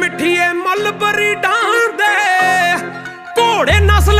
ਮਿੱਠੀਏ mulberry ਡਾਂਦੇ। ਘੋੜੇ ਨਸਲ